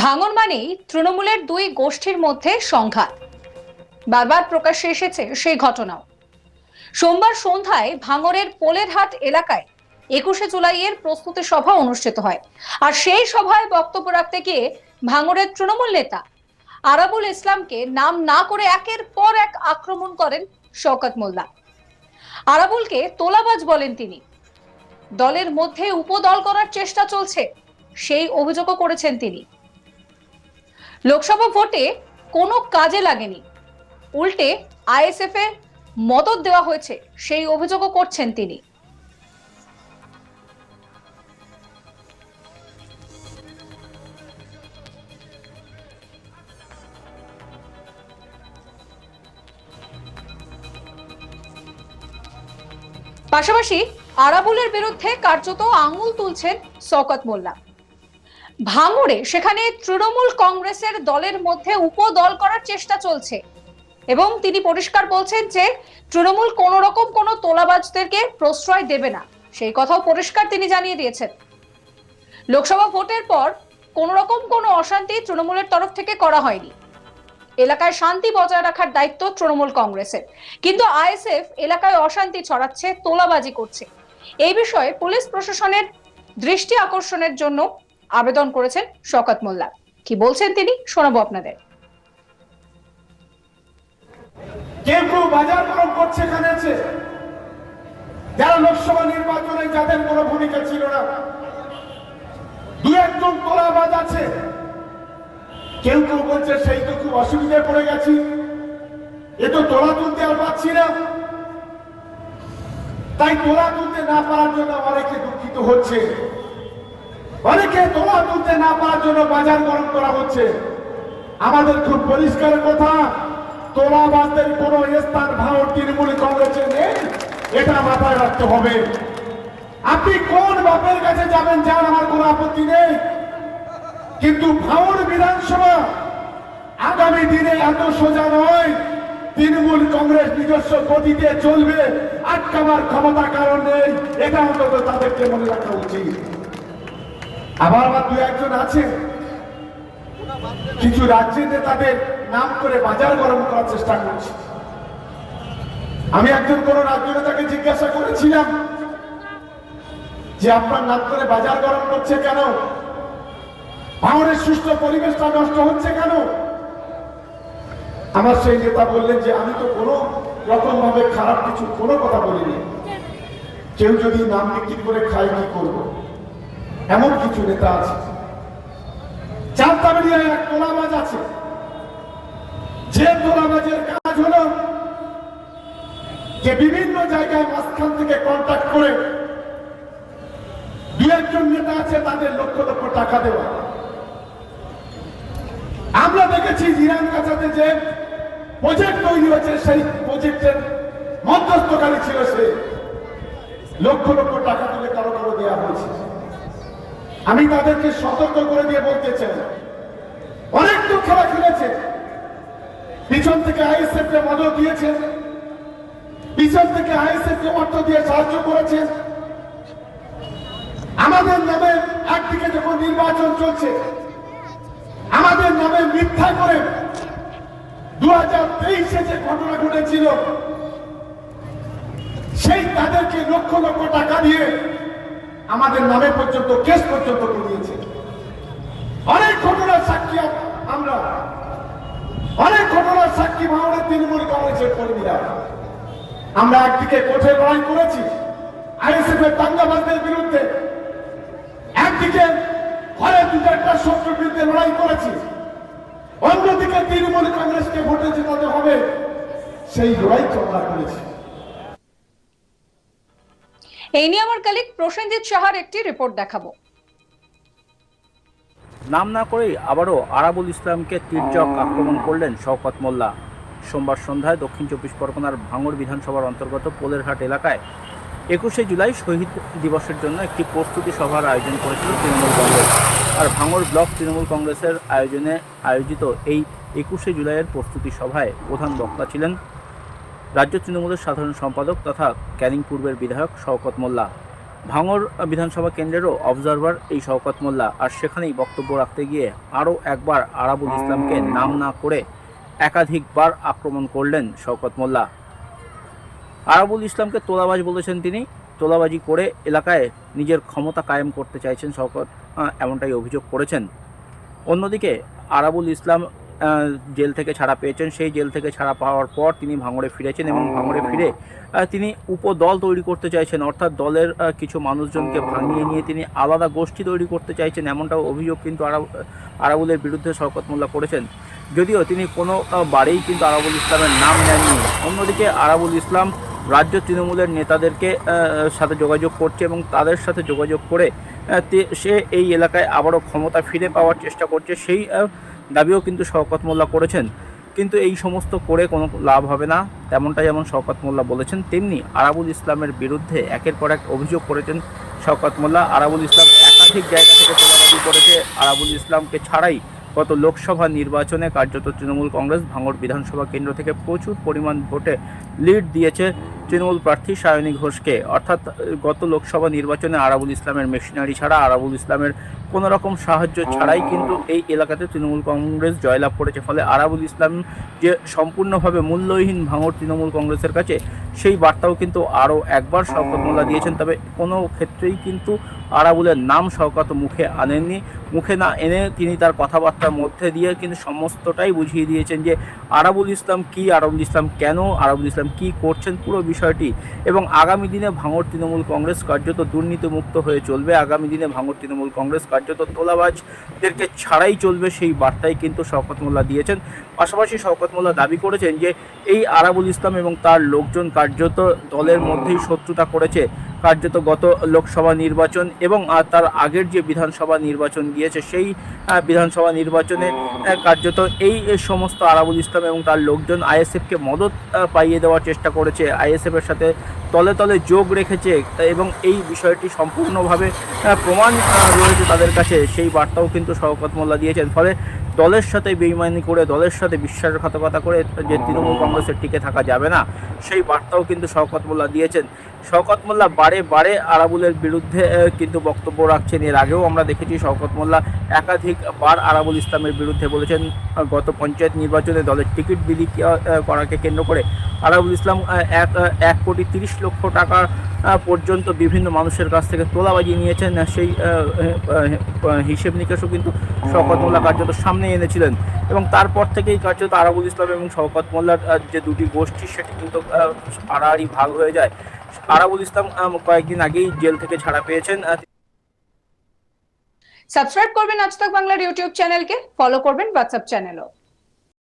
ভাঙন মানেই তৃণমূলের দুই গোষ্ঠীর মধ্যে সংঘাত। বারবার প্রকাশ্যে এসেছে সেই ঘটনাও। সোমবার সন্ধ্যায় ভাঙরের পোলেরহাট এলাকায় একুশে জুলাইয়ের প্রস্তুতি সভা অনুষ্ঠিত হয়। আর সেই সভায় বক্তব্য রাখতে গিয়ে ভাঙরের তৃণমূল নেতা আরাবুল ইসলামকে নাম না করে একের পর এক আক্রমণ করেন শওকত মোল্লা। আরাবুলকে তোলাবাজ বলেন তিনি। দলের মধ্যে উপদল করার চেষ্টা চলছে, সেই অভিযোগও করেছেন তিনি। লোকসভা ভোটে কোনো কাজে লাগেনি। উল্টে আইএসএফ এ মদত দেওয়া হয়েছে, সেই অভিযোগও করছেন তিনি। পাশাপাশি আরাবুলের বিরুদ্ধে কার্যত আঙুল তুলছেন শওকত মোল্লা। ভাঙড়ে সেখানে তৃণমূল কংগ্রেসের দলের মধ্যে উপদল করার চেষ্টা চলছে। এবং তিনি পরিষ্কার বলছেন যে, তৃণমূল কোন রকম কোন তোলাবাজদেরকে প্রশ্রয় দেবে না। সেই কথাও পরিষ্কার তিনি জানিয়ে দিয়েছেন। লোকসভা ভোটের পর কোন রকম কোনো অশান্তি তৃণমূলের তরফ থেকে করা হয়নি। এলাকায় শান্তি বজায় রাখার দায়িত্ব তৃণমূল কংগ্রেসের। কিন্তু আইএসএফ এলাকায় অশান্তি ছড়াচ্ছে, তোলাবাজি করছে। এই বিষয়ে পুলিশ প্রশাসনের দৃষ্টি আকর্ষণের জন্য আবেদন করেছেন শওকত মোল্লা। কি বলছেন তিনি, শোনাবো আপনাদের। কেউ কেউ বাজার করছে যারা লোকসভা নির্বাচনে যাদের কোনো ভূমিকা ছিল না। দু একজন তোলাবাজ আছে। কেউ কেউ বলছে, সেই তো খুব অসুবিধায় পড়ে গেছি। এ তো তোলা তুলতে আর পাচ্ছি না। তাই তোলা তুলতে না পারার জন্য অনেকে দুঃখিত হচ্ছে। অনেকে তোলা তুলতে না পারার জন্য বাজার গরম করা হচ্ছে। আমাদের খুব পরিষ্কার কথা, তোলাবাজদের কোন স্থান ভারত তৃণমূল কংগ্রেসে নেই, এটা মাথায় রাখতে হবে। আপনি কোন বাপের কাছে যাবেন যান আমার কোনো আপত্তি নেই? কিন্তু ভাঙর বিধানসভা আগামী দিনে এত সোজা নয়। তৃণমূল কংগ্রেস নিজস্ব গতিতে চলবে, আটকাবার ক্ষমতা কারণ নেই, এটা অন্তত তাদেরকে মনে রাখা উচিত। আবার আবার দু একজন আছে কিছু রাজ্যের তাদের নাম করে বাজার গরম করার চেষ্টা করছে। আমি একজন কোন রাজ্য নেতাকে জিজ্ঞাসা করেছিলাম যে আপনার নাম করে বাজার গরম করছে কেন? ভাঙনের সুস্থ পরিবেশটা নষ্ট হচ্ছে কেন? আমার সেই নেতা বললেন যে, আমি তো কোনো রকম ভাবে খারাপ কিছু কোনো কথা বলিনি। কেউ যদি নাম বিক্রি করে খায়, কি করব? এমন কিছু নেতা আছে। এক তোলাবাজ আছে। যে তোলাবাজের কাজ হলো যে বিভিন্ন জায়গায় মাঝখান থেকে কন্ট্যাক্ট করে দু একজন নেতা আছে, তাদের লক্ষ লক্ষ টাকা দেওয়া। আমরা দেখেছি ইরান কাছাতে যে প্রজেক্ট তৈরি হয়েছে, সেই প্রজেক্টের মধ্যস্থকারী ছিল সে। লক্ষ লক্ষ টাকা তুলে কারও কারও দেওয়া হয়েছে। আমি তাদেরকে সতর্ক করে দিয়ে বলতে চাই। অনেক তো খেলা খেলেছে। পিছন থেকে আইএসএফ কে দিয়েছে। পিছন থেকে আইএসএফ কে অর্থ দিয়ে সাহায্য করেছে। আমাদের নামে একদিকে যখন নির্বাচন চলছে, আমাদের নামে মিথ্যা করে দু হাজার তেইশে যে ঘটনা ঘটেছিল, সেই তাদেরকে লক্ষ লক্ষ টাকা দিয়ে আমাদের নামে পর্যন্ত, কেস পর্যন্ত করে দিয়েছে অনেক ঘটনার সাক্ষী আমরা। অনেক ঘটনার সাক্ষী ভাঙনের তৃণমূল কংগ্রেসের কর্মীরা। আমরা একদিকে কোর্টে লড়াই করেছি আইএসএফ এর দাঙ্গাবাজদের বিরুদ্ধে। একদিকে ঘরে দু চারটা শত্রুর বিরুদ্ধে লড়াই করেছি। অন্যদিকে তৃণমূল কংগ্রেসকে ভোটে জেতাতে হবে। সেই লড়াই চর্চা করেছি। এই নিয়ে আমার কালিক প্রসেনজিৎ সাহার একটি রিপোর্ট দেখাবো। নাম না করেই আবারও আরাবুল ইসলামকে তীর্যক আক্রমণ করলেন শওকত মোল্লা। সোমবার সন্ধ্যায় দক্ষিণ চব্বিশ পরগনার ভাঙড় বিধানসভার অন্তর্গত পোলেরহাট এলাকায় একুশে জুলাই শহীদ দিবসের জন্য একটি প্রস্তুতি সভার আয়োজন করেছিল তৃণমূল কংগ্রেস। আর ভাঙড় ব্লক তৃণমূল কংগ্রেসের আয়োজনে আয়োজিত এই একুশে জুলাইয়ের প্রস্তুতি সভায় প্রধান বক্তা ছিলেন রাজ্য তৃণমূলের সাধারণ সম্পাদক তথা ক্যানিং পূর্বের বিধায়ক শওকত মোল্লা। ভাঙর বিধানসভা কেন্দ্রেরও অবজারভার এই শওকত মোল্লা। আর সেখানেই বক্তব্য রাখতে গিয়ে আরও একবার আরাবুল ইসলামকে নাম না করে একাধিকবার আক্রমণ করলেন শওকত মোল্লা। আরাবুল ইসলামকে তোলাবাজ বলেছেন তিনি। তোলাবাজি করে এলাকায় নিজের ক্ষমতা কায়েম করতে চাইছেন শওকত এমনটাই অভিযোগ করেছেন। অন্যদিকে আরাবুল ইসলাম জেল থেকে ছাড়া পেয়েছেন। সেই জেল থেকে ছাড়া পাওয়ার পর তিনি ভাঙড়ে ফিরেছেন এবং ভাঙড়ে ফিরে তিনি উপদল তৈরি করতে চাইছেন। অর্থাৎ দলের কিছু মানুষজনকে ভাঙিয়ে নিয়ে তিনি আলাদা গোষ্ঠী তৈরি করতে চাইছেন। এমনটাও অভিযোগ কিন্তু আরা আরাবুলের বিরুদ্ধে শওকত মোল্লা করেছেন। যদিও তিনি কোনো বারেই কিন্তু আরাবুল ইসলামের নাম নেননি। অন্যদিকে আরাবুল ইসলাম রাজ্য তৃণমূলের নেতাদেরকে সাথে যোগাযোগ করছে এবং তাদের সাথে যোগাযোগ করে সে এই এলাকায় আবারও ক্ষমতা ফিরে পাওয়ার চেষ্টা করছে। সেই দাবিও কিন্তু শওকত মোল্লা করেছেন। কিন্তু এই সমস্ত করে কোনো লাভ হবে না। তেমনটা যেমন শওকত মোল্লা বলেছেন, তেমনি আরাবুল ইসলামের বিরুদ্ধে একের পর এক অভিযোগ করেছেন শওকত মোল্লা। আরাবুল ইসলাম একাধিক জায়গা থেকে তোলাবাজি করেছে। আরাবুল ইসলামকে ছাড়াই গত লোকসভা নির্বাচনে কার্যত তৃণমূল কংগ্রেস ভাঙড় বিধানসভা কেন্দ্র থেকে প্রচুর পরিমাণ ভোটে লিড দিয়েছে তৃণমূল প্রার্থী সায়নী ঘোষকে। অর্থাৎ, গত লোকসভা নির্বাচনে আরাবুল ইসলামের মেশিনারি ছাড়া আরাবুল ইসলামের কোনো রকম সাহায্য ছাড়াই কিন্তু এই এলাকাতে তৃণমূল কংগ্রেস জয়লাভ করেছে। ফলে আরাবুল ইসলাম যে সম্পূর্ণভাবে মূল্যহীন ভাঙড় তৃণমূল কংগ্রেসের কাছে, সেই বার্তাও কিন্তু আরও একবার শওকত মোল্লা দিয়েছেন। তবে কোনো ক্ষেত্রেই কিন্তু আরাবুলের নাম শওকত মুখে আনেননি। মুখে না এনে তিনি তার কথাবার্তার মধ্যে দিয়ে কিন্তু সমস্তটাই বুঝিয়ে দিয়েছেন যে আরাবুল ইসলাম কি, আরাবুল ইসলাম কেন, আরাবুল ইসলাম কি করছেন, পুরো বিষয়টি। এবং আগামী দিনে ভাঙড় তৃণমূল কংগ্রেস কার্যত দুর্নীতিমুক্ত হয়ে চলবে। আগামী দিনে ভাঙড় তৃণমূল কংগ্রেস কার্যত তোলাবাজদেরকে ছাড়াই চলবে সেই বার্তাই কিন্তু শওকত মোল্লা দিয়েছেন। পাশাপাশি শওকত মোল্লা দাবি করেছেন যে এই আরাবুল ইসলাম এবং তার লোকজন কার্যত দলের মধ্যেই শত্রুতা করেছে। কার্যত গত লোকসভা নির্বাচন এবং তার আগের যে বিধানসভা নির্বাচন গিয়েছে, সেই বিধানসভা নির্বাচনে কার্যত এই সমস্ত আরাবুল ইসলাম এবং তার লোকজন আইএসএফকে মদত পাইয়ে দেওয়ার চেষ্টা করেছে। আইএসএফের সাথে তলে তলে যোগ রেখেছে এবং এই বিষয়টি সম্পূর্ণভাবে প্রমাণ রয়েছে তাদের কাছে। সেই বার্তাও কিন্তু শওকত মোল্লা দিয়েছেন। ফলে দলের সাথে বেইমানি করে, দলের সাথে বিশ্বাসঘাতকতা করে যে তৃণমূল কংগ্রেসের টিকে থাকা যাবে না, সেই বার্তাও কিন্তু শওকত মোল্লা দিয়েছেন। শওকত মোল্লা বারে বারে আরাবুলের বিরুদ্ধে কিন্তু বক্তব্য রাখছেন। এর আগেও আমরা দেখেছি শওকত মোল্লা একাধিকবার আরাবুল ইসলামের বিরুদ্ধে বলেছেন, গত পঞ্চায়েত নির্বাচনে দলের টিকিট বিলি করাকে কেন্দ্র করে আরাবুল ইসলাম এক এক কোটি তিরিশ লক্ষ টাকা পর্যন্ত বিভিন্ন মানুষের কাছ থেকে তোলাবাজি নিয়েছেন। সেই হিসেব নিকেশও কিন্তু শওকত মোল্লা কার্যত সামনে এনেছিলেন। এবং তারপর থেকেই কার্যত আরাবুল ইসলাম এবং শওকত মোল্লার যে দুটি গোষ্ঠী, সেটি কিন্তু হারাহারি ভাগ হয়ে যায়। আরাবুল ইসলাম কয়েকদিন আগেই জেল থেকে ছাড়া পেয়েছেন। সাবস্ক্রাইব করবেন আজ তাক বাংলার ইউটিউব চ্যানেলকে, ফলো করবেন হোয়াটসঅ্যাপ চ্যানেলও।